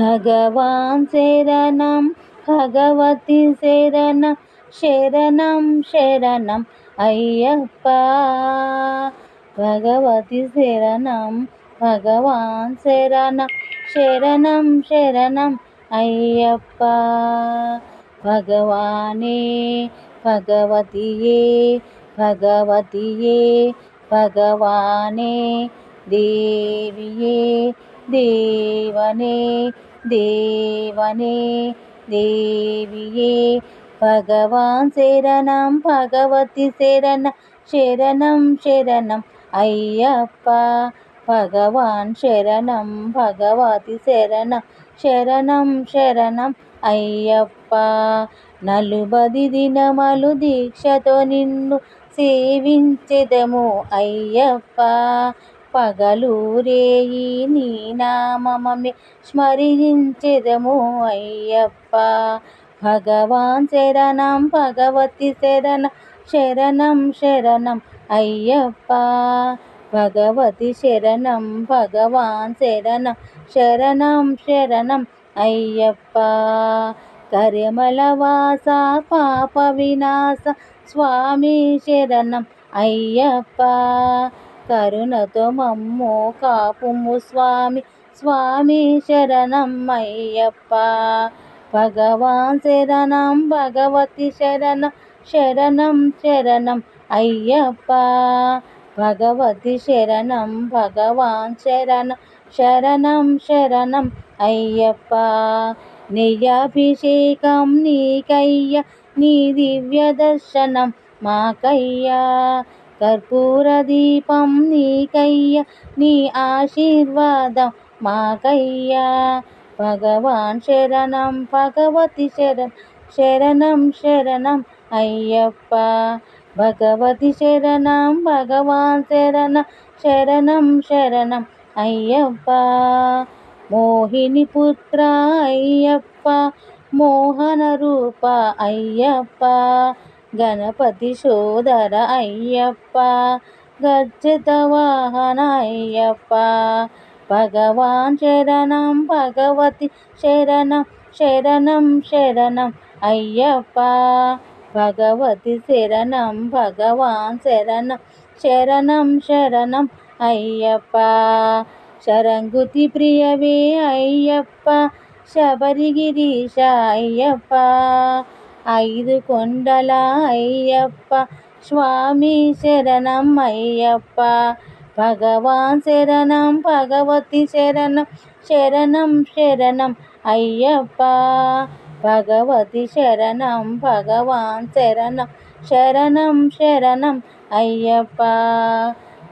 భగవాన్ శరణం భగవతి శరణం శరణం శరణం అయ్యప్ప భగవతి శరణం భగవాన్ శరణం శరణం శరణం అయ్యప్ప భగవానే భగవతియే భగవతియే భగవానే దేవియే దేవనే దేవనే దేవియే భగవాన్ శరణం భగవతి శరణ శరణం శరణం అయ్యప్ప భగవాన్ శరణం భగవతి శరణం శరణం శరణం అయ్యప్ప నలుబది దినమలు దీక్షతో నిన్ను సేవించెదము అయ్యప్ప పగలూరేయి నీ నామమే స్మరించెదము అయ్యప్ప. భగవాన్ శరణం భగవతి శరణం శరణం శరణం అయ్యప్ప. భగవతి శరణం భగవాన్ శరణం శరణం శరణం అయ్యప్ప. కరిమలవాస పాప వినాశ స్వామి శరణం అయ్యప్ప. కరుణతో మమ్ము కాపుము స్వామి స్వామి శరణం అయ్యప్ప. భగవాన్ శరణం భగవతి శరణం శరణం శరణం అయ్యప్ప. భగవతి శరణం భగవాన్ శరణం శరణం శరణం అయ్యప్ప. నియాభిషేకం నీకయ్య నీ దివ్య దర్శనం మాకయ్యా. కర్పూర దీపం నీకయ్య నీ ఆశీర్వాదం మాకయ్యా. భగవాన్ శరణం భగవతి శరణం శరణం శరణం అయ్యప్ప. భగవతి శరణం భగవాన్ శరణ శరణం శరణం అయ్యప్ప. మోహిని పుత్ర అయ్యప్ప మోహన రూప అయ్యప్ప. గణపతి సోదర అయ్యప్ప గర్జిత వాహన అయ్యప్ప. భగవాన్ శరణం భగవతి శరణం శరణం శరణం అయ్యప్ప. భగవతి శరణం భగవాన్ శరణం శరణం శరణం అయ్యప్ప. శరంగుతి ప్రియవే అయ్యప్ప శబరిగిరీశ అయ్యప్ప. ఐదు కొండల అయ్యప్ప స్వామి శరణం అయ్యప్ప. భగవాన్ శరణం భగవతి శరణం శరణం శరణం అయ్యప్ప. భగవతి శరణం భగవాన్ శరణం శరణం శరణం అయ్యప్ప.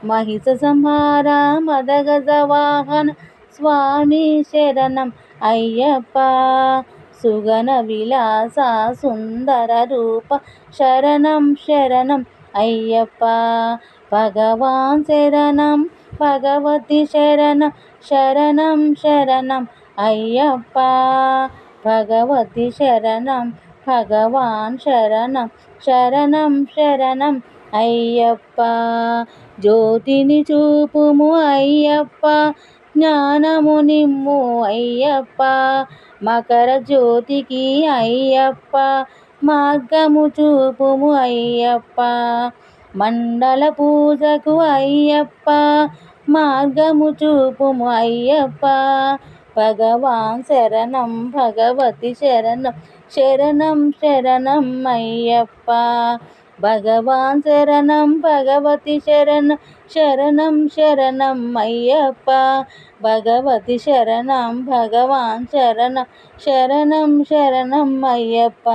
మహిష సంహార మదగజ వాహన స్వామి శరణం అయ్యప్ప. సుగన విలాస సుందర రూప శరణం శరణం అయ్యప్ప. భగవాన్ శరణం భగవతి శరణం శరణం శరణం అయ్యప్ప. భగవతి శరణం భగవాన్ శరణం శరణం శరణం అయ్యప్ప. జ్యోతిని చూపుము అయ్యప్ప. జ్ఞానము నిమ్ము అయ్యప్ప మకర జ్యోతికి అయ్యప్ప మార్గము చూపుము అయ్యప్ప మండల పూజకు అయ్యప్ప మార్గము చూపుము అయ్యప్ప. భగవాన్ శరణం భగవతి శరణం శరణం శరణం అయ్యప్ప. భగవాన్ శరణం భగవతి శరణం శరణం శరణం అయ్యప్ప. భగవతి శరణం భగవాన్ శరణం శరణం శరణం అయ్యప్ప.